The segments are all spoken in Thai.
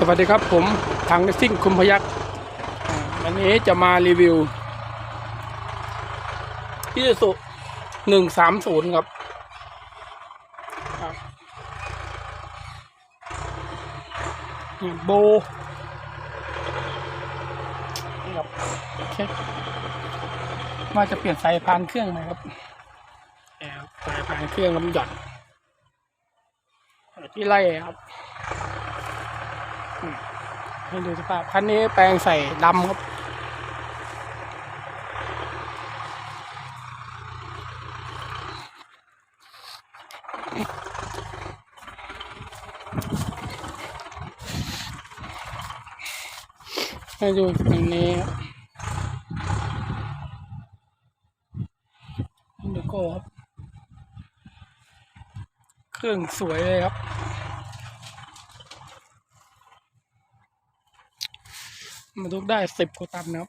สวัสดีครับผมทางซิ่งคุมพยักษ์อ่าวันนี้จะมารีวิวพิสุหนึ่งสามศูนย์ครับครับนี่โบนี่ครับโอเคว่าจะเปลี่ยนสายพานเครื่องไหมครับแอบสายพานเครื่องน้ำหย่อนที่ไล่ครับ ให้ดูสภาพคันนี้แปลงใส่ดำครับให้ดูฝั่งนี้ดูโก้ครับ เครื่องสวยเลยครับ มาทุกได้สิบกว่าตันนะครับ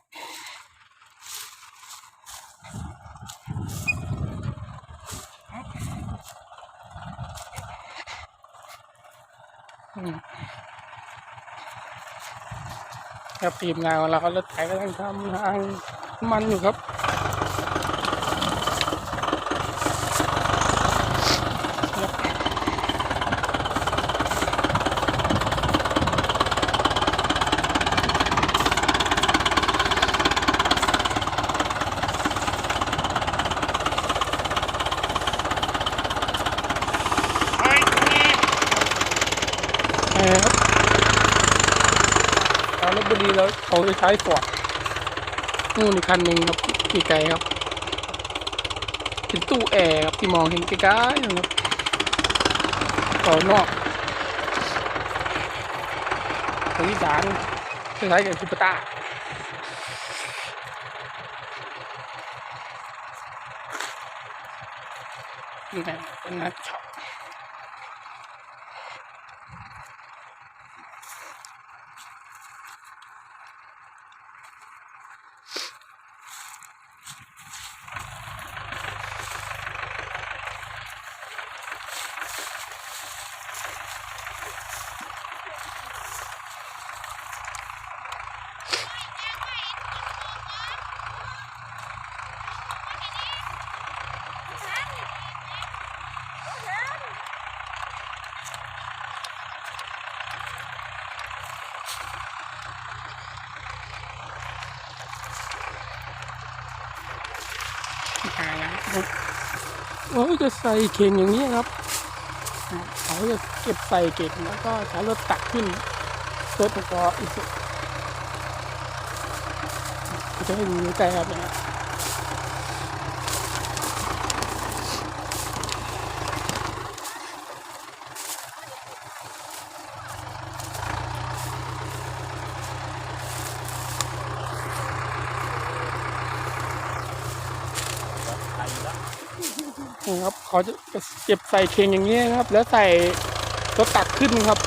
ครับทีมงานของเราเขารถไถกำลังทำทางมันอยู่ครับ เออครับตอน ลบบุรีเราเขาจะใช้ฟอร์ดนู่นอีกคันหนึ่งครับที่ไกลครับเป็นตู้แอร์ครับที่มองเห็นไกลๆนะครับต่อนอกของอีสานคล้ายๆกับซุปเปอร์ต้านี่นะเป็นนักช็อ ปหาแล้วครับโอ้ยจะใส่เข่งอย่างนี้ครับอ่าเขาจะเก็บใส่เก่งแล้วก็ใช้รถตักขึ้นรถประกอบอีกจะให้ดูใกล้ๆครับเนี่ย นี่ครับเขาจะเก็บใส่เข่งอย่างนี้นะครับ แล้วใส่รถตักขึ้นครับ